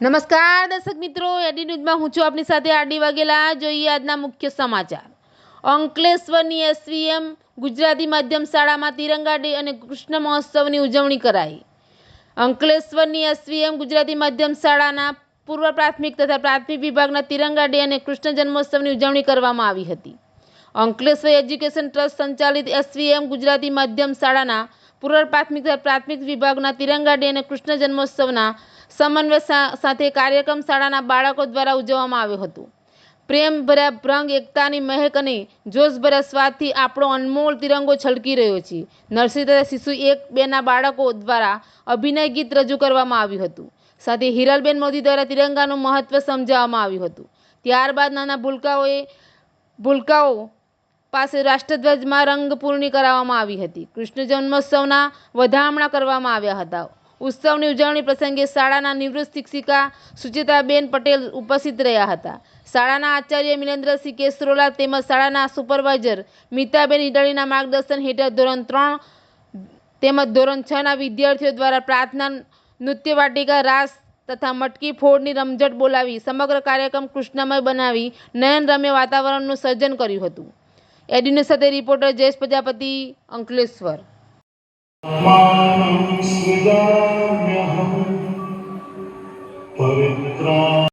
નમસ્કાર, દર્શક મિત્રો. એડી ન્યૂઝમાં હું છું આપની સાથે આડી વાગેલા જોઈએ આજના મુખ્ય સમાચાર. અંકલેશ્વરની એસવીએમ ગુજરાતી માધ્યમ શાળામાં તિરંગા ડે અને કૃષ્ણ મહોત્સવની ઉજવણી કરાઈ. અંકલેશ્વરની એસવીએમ ગુજરાતી માધ્યમ શાળાના પૂર્વ પ્રાથમિક તથા પ્રાથમિક વિભાગના તિરંગા ડે અને કૃષ્ણ જન્મોત્સવની ઉજવણી કરવામાં આવી હતી. અંકલેશ્વર એજ્યુકેશન ટ્રસ્ટ સંચાલિત એસવીએમ ગુજરાતી માધ્યમ શાળાના પૂર્વ પ્રાથમિક તથા પ્રાથમિક વિભાગના તિરંગા ડે અને કૃષ્ણ જન્મોત્સવના સમન્વય સાથે કાર્યક્રમ શાળાના બાળકો દ્વારા ઉજવવામાં આવ્યો હતો. પ્રેમ ભર્યા ભ્રંગ એકતાની મહેક અને જોશભર્યા સ્વાદથી આપણો અનમોલ તિરંગો છલકી રહ્યો છે. નરસિંહ શિશુ એક બેના બાળકો દ્વારા અભિનય ગીત રજૂ કરવામાં આવ્યું હતું. સાથે હિરલબેન મોદી દ્વારા તિરંગાનું મહત્વ સમજાવવામાં આવ્યું હતું. ત્યારબાદ નાના ભૂલકાઓએ, ભૂલકાઓ પાસે રાષ્ટ્રધ્વજમાં રંગપૂર્ણી કરાવવામાં આવી હતી. કૃષ્ણ જન્મોત્સવના વધામણા કરવામાં આવ્યા હતા. ઉત્સવની ઉજવણી પ્રસંગે શાળાના નિવૃત્ત શિક્ષિકા સુચિતાબેન પટેલ ઉપસ્થિત રહ્યા હતા. શાળાના આચાર્ય મિલેન્દ્રસિંહ કેસરોલા તેમજ શાળાના સુપરવાઇઝર મિતાબેન ઈડળીના માર્ગદર્શન હેઠળ ધોરણ ત્રણ તેમજ ધોરણ છના વિદ્યાર્થીઓ દ્વારા પ્રાર્થના, નૃત્ય વાટિકા, રાસ તથા મટકી ફોડની રમઝટ બોલાવી સમગ્ર કાર્યક્રમ કૃષ્ણમય બનાવી નયનરમ્ય વાતાવરણનું સર્જન કર્યું હતું. એડિનો સાથે રિપોર્ટર જયેશ પ્રજાપતિ અંકલેશ્વર. मानं सृजाम्यहं पवित्रा